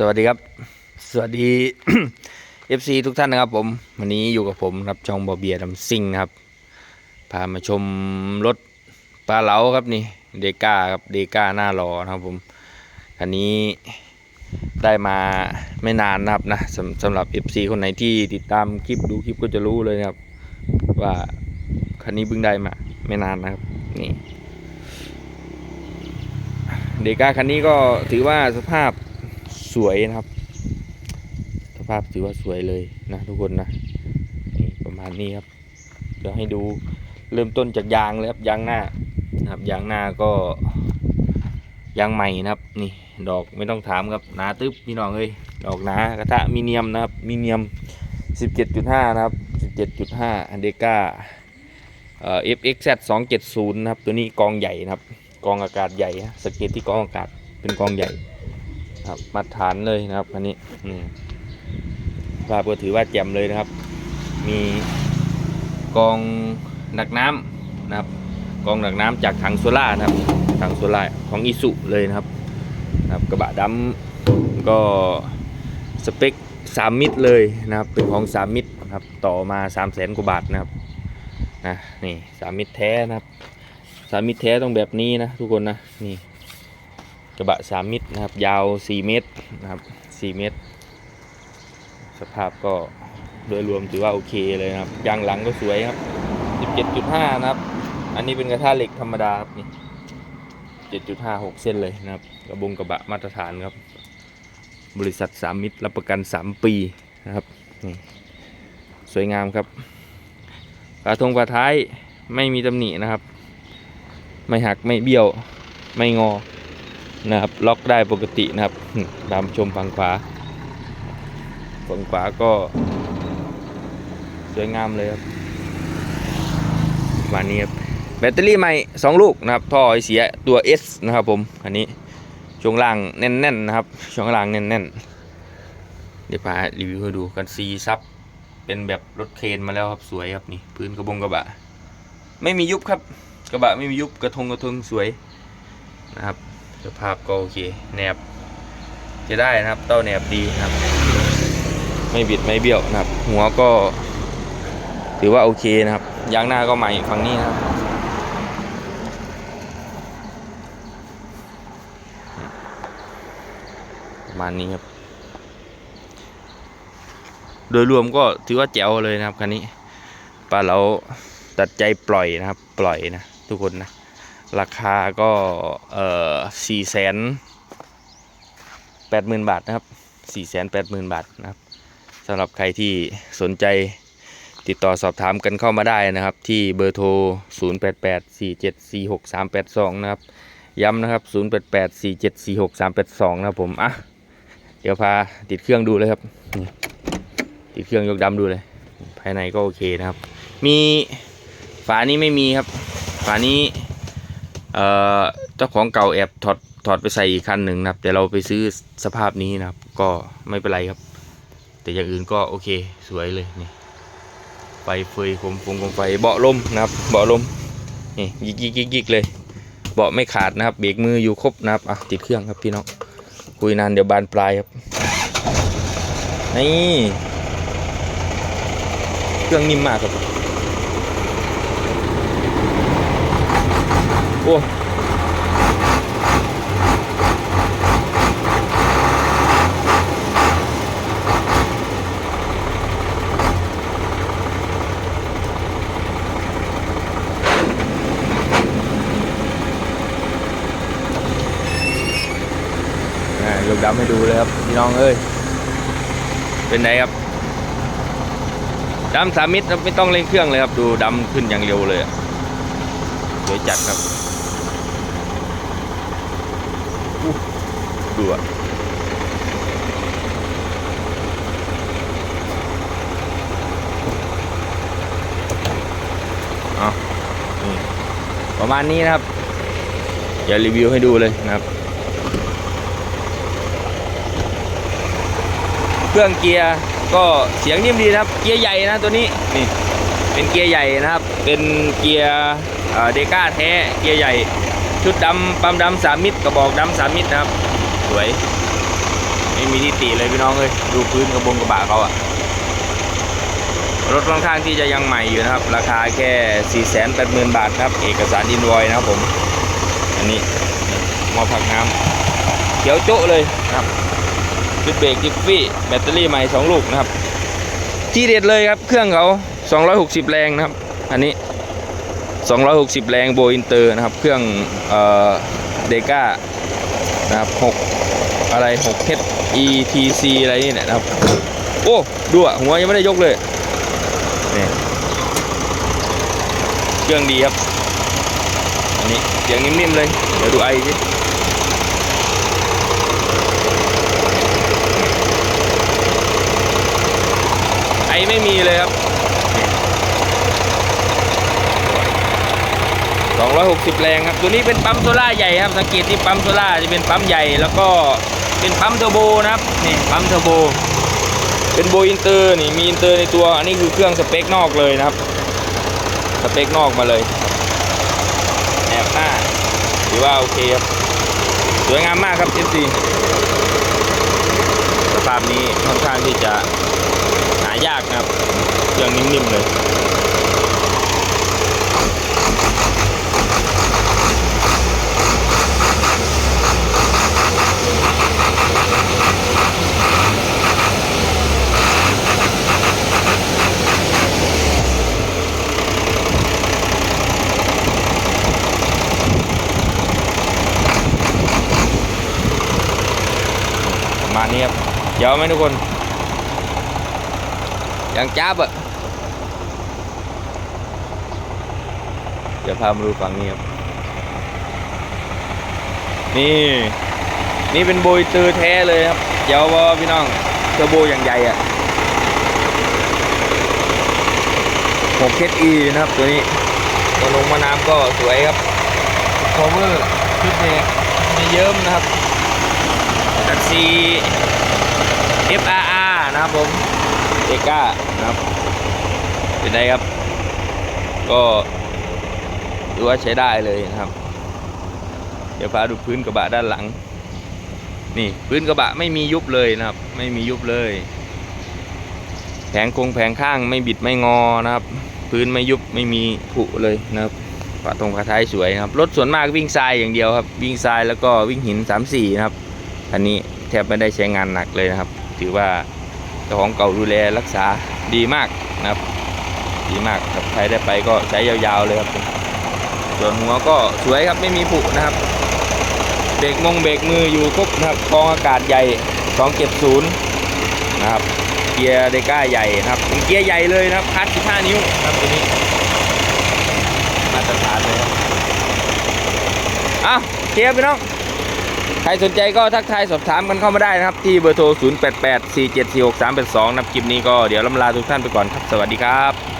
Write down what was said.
สวัสดีครับ สวัสดี FC ทุกท่านนะครับผม วันนี้อยู่กับผมครับช่องบอเบียร์ดำซิ่งครับ พามาชมรถปลาเหลาครับนี่ เดก้าครับ เดก้าหน้ารอนะครับผม คันนี้ได้มาไม่นานนะครับนะสำสำหรับ FC คนไหนที่ติดตามคลิปดูคลิปก็จะรู้เลยนะครับ ว่าคันนี้เพิ่งได้มาไม่นานนะครับนี่เดก้าคันนี้ก็ถือว่าสภาพ สวยนะครับ สภาพถือว่าสวยเลยนะทุกคนนะนี่ประมาณนี้ครับ เดี๋ยวให้ดูเริ่มต้นจากยางเลยครับยางหน้านะครับยางหน้าก็ยางใหม่นะครับ นี่ดอกไม่ต้องถามครับหนาตึ๊บพี่น้องเอ้ยดอกหนากระทะมีเนียมนะครับมีเนียม 17.5 นะครับ 17.5เดก้าเอ่อ FXZ 270 นะครับ ตัวนี้กองใหญ่นะครับ กองอากาศใหญ่ฮะสเก็ตที่กองอากาศเป็นกองใหญ่ ครับมาตรฐานเลยนะครับอันนี้อืมภาพก็ถือว่าแจ่มเลยนะครับ มีกองหนักน้ำนะครับกองหนักน้ำจากถังโซล่านะครับถังโซล่าของอิสุเลยนะครับนะครับ กระบะดำก็สเปค3มิตรเลยนะครับเป็นของ3มิตรนะครับต่อมา3 0 0แสนกว่าบาทนะครับนะนี่3มิตรแท้นะครับ3มิตรแท้ต้องแบบนี้นะทุกคนนะนี่ กระบะสามมิตรนะครับ ยาว4เมตรนะครับ4เมตร สภาพก็โดยรวมถือว่าโอเคเลยนะครับยางหลังก็สวยครับ17.5นะครับ อันนี้เป็นกระทะเหล็กธรรมดาครับนี่7.5 6 เส้นเลยนะครับ กระบงกระบะมาตรฐานครับ บริษัท3มิตรรับประกัน 3 ปีนะครับนี่สวยงามครับฝาทงฝาท้ายไม่มีตำหนินะครับ ไม่หักไม่เบี้ยวไม่งอ นะครับ ล็อกได้ปกตินะครับ ตามชมฝั่งขวา ฝั่งขวาก็สวยงามเลยครับประมานี้ครับ แบตเตอรี่ใหม่ 2 ลูกนะครับ ท่อไอเสียตัว S นะครับผม อันนี้ช่วงล่างแน่นๆนะครับ ช่วงล่างแน่นๆ เดี๋ยวพารีวิวให้ดูกันซีซับ เป็นแบบรถเคนมาแล้วครับ สวยครับนี่ พื้นกระบงกระบะ ไม่มียุบครับ กระบะไม่มียุบ กระทงกระทงสวยนะครับ สภาพก็โอเคแนบจะได้นะครับ เต้าแนบดีนะครับ ไม่บิดไม่เบี้ยวนะครับ หัวก็ ถือว่าโอเคนะครับยางหน้าก็ใหม่ฝั่งนี้นะครับประมาณนี้ครับ โดยรวมก็ถือว่าแจ๋วเลยนะครับคันนี้ปลาเราตัดใจปล่อยนะครับ ปล่อยนะทุกคนนะ ราคาก็เอ่อสี่แสนแปดหมื่นบาทนะครับสี่แสนแปดหมื่นบาทนะครับสำหรับใครที่สนใจติดต่อสอบถามกันเข้ามาได้นะครับ ที่เบอร์โทร 0 8 8 4 7 4 6 3 8 2 นะครับ ย้ำนะครับ 0 8 8 4 7 4 6 3 8 2 นะครับผม อะ เดี๋ยวพาติดเครื่องดูเลยครับ ติดเครื่องยกดำดูเลย ภายในก็โอเคนะครับ มีฝานี้ไม่มีครับ ฝานี้ เอ่อเจ้าของเก่าแอบถอดถอดไปใส่อีกคันหนึ่งนะครับ แต่เราไปซื้อสภาพนี้นะครับ ก็ไม่เป็นไรครับ แต่อย่างอื่นก็โอเคสวยเลยนี่ไฟเฟยคมฟงคมไฟเบาะลมนะครับ เบาะลมนี่ยิกยิกยิกยิกเลย เบาะไม่ขาดนะครับ เบรกมืออยู่ครบนะครับอะติดเครื่องครับพี่น้องคุยนานเดี๋ยวบานปลายครับนี่เครื่องนิ่มมากครับ โอ้อ่ายกดำให้ดูเลยครับพี่น้องเอ้ย เป็นไงครับดำสามมิตรครับไม่ต้องเร่งเครื่องเลยครับ ดูดำขึ้นอย่างเร็วเลยอะสวยจัดครับ ดูอะเอานี่ประมาณนี้นะครับเดี๋ยวรีวิวให้ดูเลยนะครับ เครื่องเกียร์ก็เสียงนิ่มดีนะครับ เกียร์ใหญ่นะตัวนี้นี่ เป็นเกียร์ใหญ่นะครับ เป็นเกียร์เดก้าแท้ เกียร์ใหญ่ ชุดดำปั๊มดำสามมิตรกระบอกดำสามมิตรนะครับ สวย ไม่มีที่ติเลยพี่น้องเลยดูพื้นกระบงกระบะเขาอะรถค่อนข้างที่จะยังใหม่อยู่นะครับ ราคาแค่ 4 8 0 0 0 0 บาทครับ เอกสารอินวอยนะครับผม อันนี้มอผักน้ำเขียวโจ๊ะเลยนะครับชุดเบรกจิฟฟี่แบตเตอรี่ใหม่ 2 ลูกนะครับ ที่เด็ดเลยครับ เครื่องเขา 260 แรงนะครับ อันนี้ 260 แรงโบอินเตอร์นะครับ เครื่องเออเดก้านะครับ 6 อะไร6 H E T C อะไรนี่แหละนะครับ โอ้ดูอะหัวยังไม่ได้ยกเลยนี่เครื่องดีครับ อันนี้เสียงนิ่มๆเลย เดี๋ยวดูไอสิไอไม่มีเลยครับ260 แรงครับ ตัวนี้เป็นปั๊มโซล่าใหญ่ครับ สังเกตที่ปั๊มโซล่าจะเป็นปั๊มใหญ่แล้วก็ เป็นปั๊มเทอร์โบนะครับนี่ปั๊มเทอร์โบ เป็นโบอินเตอร์นี่มีอินเตอร์ในตัวอันนี้คือเครื่องสเปคนอกเลยนะครับ สเปคนอกมาเลยแอบหน้าถือว่าโอเคครับสวยงามมากครับ FC สภาพนี้ค่อนข้างที่จะหายากนะครับเครื่องนิ่มๆเลย นี้ครับเดี๋ยวไหมทุกคนยังจ้าบอะเดี๋ยวพามาดูฝั่งนี้ครับนี่ นี่เป็นโบยตือแท้เลยครับ เดี๋ยวว่าพี่น้องเทอร์โบอย่างใหญ่อะ6 KE นะครับตัวนี้ตัวลงมาน้ำก็สวยครับพาวเวอร์ชุดเบรกไม่เยิ้มนะครับ แท็กซี่ FRR นะครับผมเอก้านะครับเป็นไงครับ ก็ถือว่าใช้ได้เลยนะครับ เดี๋ยวพาดูพื้นกระบะด้านหลัง นี่พื้นกระบะไม่มียุบเลยนะครับ ไม่มียุบเลย แผงคงแผงข้างไม่บิดไม่งอนะครับ พื้นไม่ยุบไม่มีผุเลยนะครับฝาตรงฝาท้ายสวยนะครับรถส่วนมากวิ่งทรายอย่างเดียวครับ วิ่งทรายแล้วก็วิ่งหิน 3-4 นะครับ อันนี้แทบไม่ได้ใช้งานหนักเลยนะครับ ถือว่าเจ้าของเก่าดูแลรักษาดีมากนะครับ ดีมากครับใครได้ไปก็ใช้ยาวๆเลยครับ ส่วนหัวก็สวยครับไม่มีผุนะครับ เบรกมงเบรกมืออยู่ครบนะครับกองอากาศใหญ่270นะครับ เกียร์เดก้าใหญ่นะครับเป็นเกียร์ใหญ่เลยนะครับคัส15 นิ้วครับตัวนี้มาตรฐานเลยครับอ้าวโอเคครับพี่น้อง ครสนใจก็ทักทายสอบถามกันเข้ามาได้นะครับ ที่เบอร์โทร 0884746382นะครับคลิปนี้ก็เดี๋ยวลำลาทุกท่านไปก่อนครับ สวัสดีครับ